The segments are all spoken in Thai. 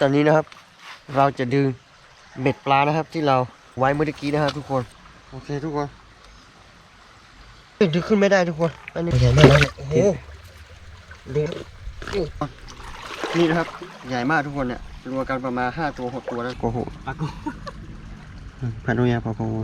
ตอนนี้นะครับ เราจะดึงเบ็ดปลานะครับ ที่เราไว้เมื่อกี้นะครับทุกคนโอเคทุกคนเฮ้ยดึงขึ้นไม่ได้ทุกคนอันนี้ใหญ่มากแล้วเนี่ยโอ้โหดึงนี่นะครับใหญ่มากทุกคนเนี่ยรวมกันประมาณห้าตัวหกตัวแล้วโอ้โหปลากูพันธุ์ยาปอปอโอ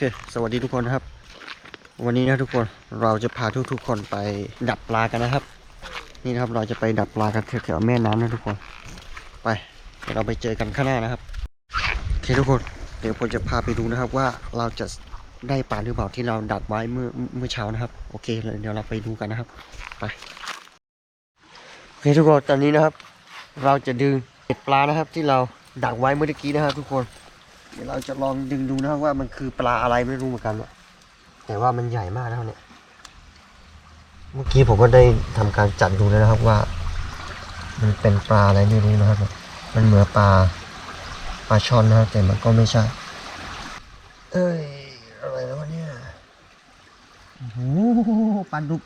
ค สวัสดีทุกคนนะครับ วันนี้นะทุกคนเราจะพาทุกๆคนไปดับปลากันนะครับ นี่นะครับเราจะไปดับปลากันแถวๆแม่น้ำนะทุกคน ไปเดี๋ยวเราไปเจอกันข้างหน้านะครับโอเคทุกคนเดี๋ยวผมจะพาไปดูนะครับว่าเราจะได้ปลาหรือเปล่าที่เราดักไว้เมื่อเมื่อเช้านะครับ โอเคเลยเดี๋ยวเราไปดูกันนะครับ ไปโอเคทุกคนตอนนี้นะครับ เราจะดึงเบ็ดปลานะครับที่เราดักไว้เมื่อกี้นะครับ ทุกคน เดี๋ยวเราจะลองดึงดูนะครับว่ามันคือปลาอะไรไม่รู้เหมือนกันอะแต่ว่ามันใหญ่มากนะครับเนี่ย เมื่อกี้ผมก็ได้ทำการจัดดูแล้วนะครับว่า มันเป็นปลาอะไรไม่รู้นะครับ มันเหมือนปลาปลาช่อนนะครับแต่มันก็ไม่ใช่ เอ้ยอะไรแล้ววะเนี่ยโอ้โหปลาดุก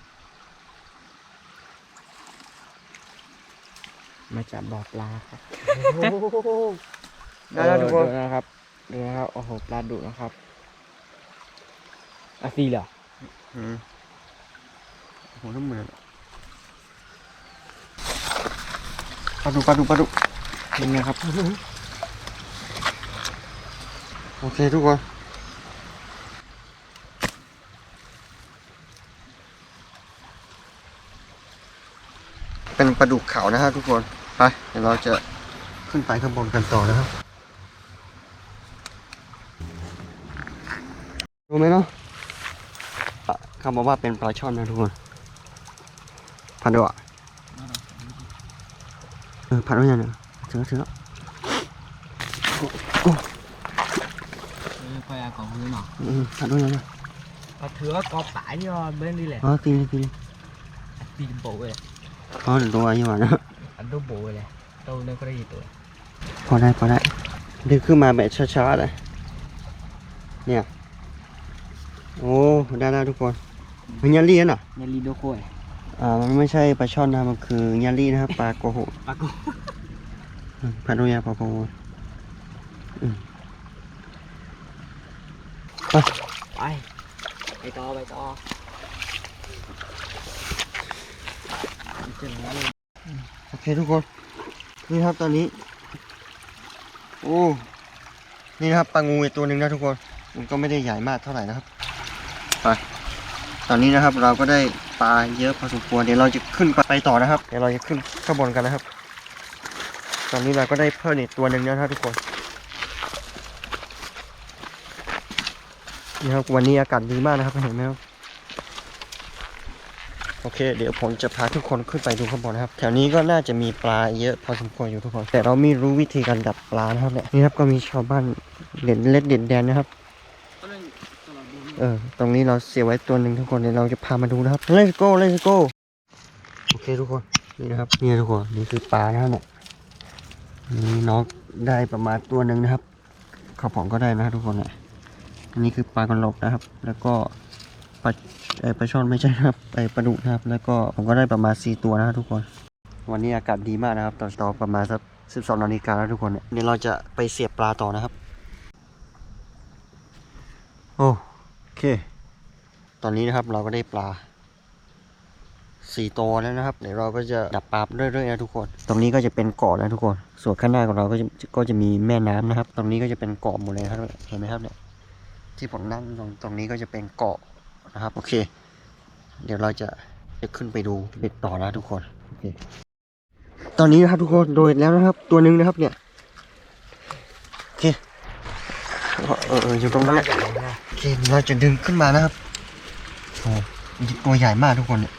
มาจับบ่อปลาครับโอ้โหได้แล้วทุกคนดูนะครับ ดูนะครับ โอ้โห ปลาดุนะครับอาซีเหรออืมโอ้โหน้ำเหมือนปลาดุกปลาดุกปลาดุกเป็นไงครับ โอเคทุกคน เป็นปลาดุกเขานะฮะทุกคน ไป เดี๋ยวเราจะขึ้นไปข้างบนกันต่อนะครับ รู้ไหมเนาะอะเขาบอกว่าเป็นปลาช่อนนะทุกคนพันด้วยอะเออพันด้วยยังเนี่ยถึงแล้วถึงแล้วพยากรพื้นหรออืมพันด้วยยังเนี่ยปลาเถือกอบสายนี่เบ้น đi แหละอ๋อตีเลยตีเลยตีนโบเลยอ๋อเดี๋ยวตัวอายุหวานนะอันดูโบเลยตัวนึงก็ได้ตัวพอได้พอได้ดึงขึ้นมาแบบช้าๆเลยเนี่ย โอ้ได้แล้วทุกคนมันยันลี่น่ะเนี่ยลีโดโคยอ่ามันไม่ใช่ปลาช่อนนะมันคือยันลี่นะครับปลาโกโหปลากูอืมพันธุยาปลาโกโหอืมไปไปไปต่อไปต่อเจ๋งเลยโอเคทุกคนนี่ครับตอนนี้โอ้นี่นะครับปลางูอีกตัวหนึ่งนะทุกคนมันก็ไม่ได้ใหญ่มากเท่าไหร่นะครับ ไปตอนนี้นะครับเราก็ได้ปลาเยอะพอสมควรเดี๋ยวเราจะขึ้นไปต่อนะครับ เดี๋ยวเราจะขึ้นข้างบนกันนะครับ ตอนนี้เราก็ได้เพิ่มอีกตัวหนึ่งแล้วนะครับทุกคนนี่ครับวันนี้อากาศดีมากนะครับเห็นไหมครับโอเค เดี๋ยวผมจะพาทุกคนขึ้นไปดูข้างบนนะครับ แถวนี้ก็น่าจะมีปลาเยอะพอสมควรอยู่ทุกคน แต่เราไม่รู้วิธีการดับปลานะครับเนี่ยนี่ครับก็มีชาวบ้านเด่นเล็ดเด่นแดนนะครับ เออ ตรงนี้เราเสียไว้ตัวหนึ่งทุกคนเดี๋ยวเราจะพามาดูนะครับ let's go let's go โอเคทุกคน นี่นะครับ นี่ทุกคน นี่คือปลานะครับเนี่ยนี่น้องได้ประมาณตัวหนึ่งนะครับข้าวผองก็ได้นะครับทุกคนเนี่ยอันนี้คือปลากระหลบนะครับ แล้วก็ปลาไอปลาช่อนไม่ใช่นะครับไอปลาดุนะครับ แล้วก็ผมก็ได้ประมาณสี่ตัวนะครับทุกคน วันนี้อากาศดีมากนะครับ ตอนต่อประมาณสักสิบสองนาฬิกาแล้วทุกคนเนี่ยเดี๋ยวเราจะไปเสียบปลาต่อนะครับ โอเค ตอนนี้นะครับเราก็ได้ปลาสี่ตัวแล้วนะครับ เดี๋ยวเราก็จะดับปลาเรื่อยๆนะทุกคน ตรงนี้ก็จะเป็นเกาะนะทุกคน ส่วนข้างหน้าของเราก็จะก็จะมีแม่น้ำนะครับ ตรงนี้ก็จะเป็นเกาะหมดเลยนะครับ เห็นไหมครับเนี่ย ที่ผมนั่งตรงตรงนี้ก็จะเป็นเกาะนะครับ โอเค เดี๋ยวเราจะจะขึ้นไปดูเบ็ดต่อนะทุกคน โอเค ตอนนี้นะครับทุกคน โดยแล้วนะครับ ตัวหนึ่งนะครับเนี่ย โอเค เออเอออยู่ตรงนั้นแหละโอเคเราจะดึงขึ้นมานะครับโอ้ตัวใหญ่มากทุกคนเนี่ย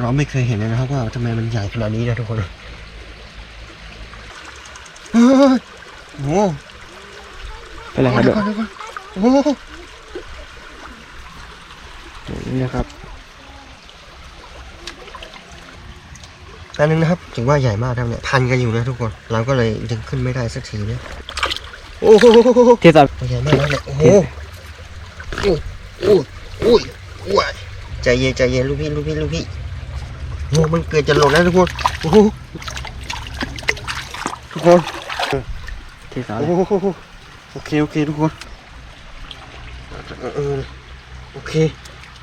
เราไม่เคยเห็นเลยนะครับว่าทำไมมันใหญ่ขนาดนี้นะทุกคนเฮ้ยโอ้โหไปเลยครับเดี๋เดี๋ยยววก่อนเดี๋ยวก่อนโอ้โหนี่นะครับ นนึงนะครับถึงว่าใหญ่มากครับเนี่ยพันกันอยู่นะทุกคน เราก็เลยดึงขึ้นไม่ได้สักทีเนี่ยโอ้โหเทียบกับใหญ่มากแล้วเนี่ยโอ้โหโอ้โอ้อุ้ยอุ้ยใจเย็นใจเย็นลูกพี่ลูกพี่ลูกพี่โอ้มันเกิดจะหล่นแล้วทุกคนโอ้โหทุกคนเทียบกับโอ้โหโอเคโอเคทุกคนเออเออโอเค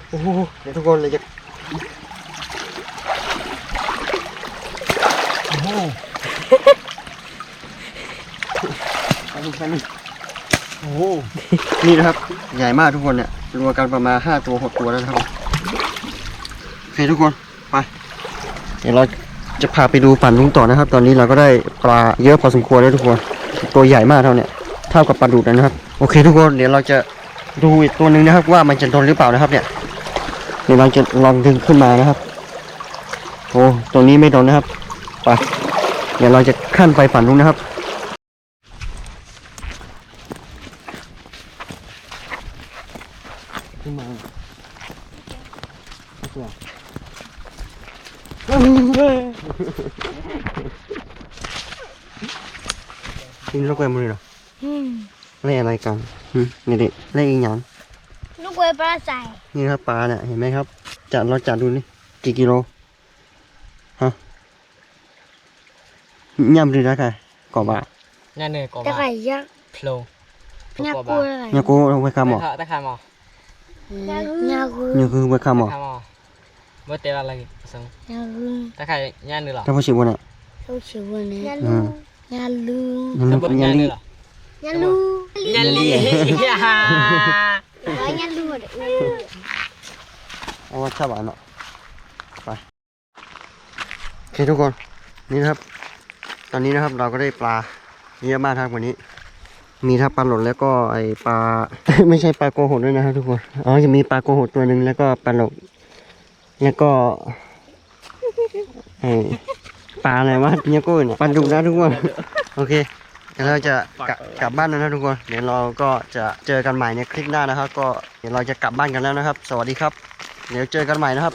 โอ้โหเดี๋ยวทุกคนเลยจะ โอ้โหไปดูกันนี่โอ้โหนี่นะครับ ใหญ่มากทุกคนเนี่ยรวมกันประมาณห้าตัวหกตัวแล้วนะครับโอเคทุกคนไปเดี๋ยวเราจะพาไปดูฝั่งลุงต่อนะครับ ตอนนี้เราก็ได้ปลาเยอะพอสมควรแล้วทุกคน ตัวใหญ่มากเท่าเนี่ยเท่ากับปลาดุกเลยนะครับ โอเค ทุกคนเดี๋ยวเราจะดูอีกตัวหนึ่งนะครับ ว่ามันจะโดนหรือเปล่านะครับ เนี่ยเดี๋ยวเราจะลองดึงขึ้นมานะครับ โอ้ตัวนี้ไม่โดนนะครับไป เดี๋ยวเราจะขั้นไปฝั่งนู้นนะครับ ขึ้นมานี่ลูกแกมือเหรอเล่อะไรกันนี่ดิเล่อีหยังลูกเวปลาใส่นี่ครับปลาเนี่ยเห็นไหมครับ จัดเราจัดดูนี่กี่กิโล ย่ำดูได้ค่ะกอบา งานเหนื่อยกว่า แต่ บ้า ไก่ยักษ์ โผล่ ยา ว่า กู บ้า อะไร เนี่ยกูเอาไปคำหมอ ตะขาหมอย ากู เนี่ยคือไปคำหมอ ตะขาหมอเมื่อเตะอะไรสัง ยากู ตะขางานเหนื่อยหรอ ถ้าผู้ชิบุญอ่ะ เขาชื่อว่าเนี่ย อืม ยาลู มัน แล้ว เป็ เบิ น ด ยั งาน ง เหนื่ ลี อยหรอย าลู งานลี ว่ายาลูเด้อ เอาว่าชอบอ่านเนาะไปโอเคทุกคน นี่นะครับ ตอนนี้นะครับเราก็ได้ปลาเยอะมากครับวันนี้ มีทั้งปลาหลดแล้วก็ไอปลา ไม่ใช่ปลาโกหกด้วยนะครับทุกคนอ๋อจะมีปลาโกหกตัวหนึ่งแล้วก็ปลาหลดแล้วก็ไอปลาอะไรวะเนี่ยก็เนี่ยปลาดุกนะทุกคนโอเคเดี๋ยวเราจะกลับกลับบ้านแล้วนะทุกคนเดี๋ยวเราก็จะเจอกันใหม่ในคลิปหน้านะครับ ก็เดี๋ยวเราจะกลับบ้านกันแล้วนะครับ สวัสดีครับ เดี๋ยวเจอกันใหม่นะครับ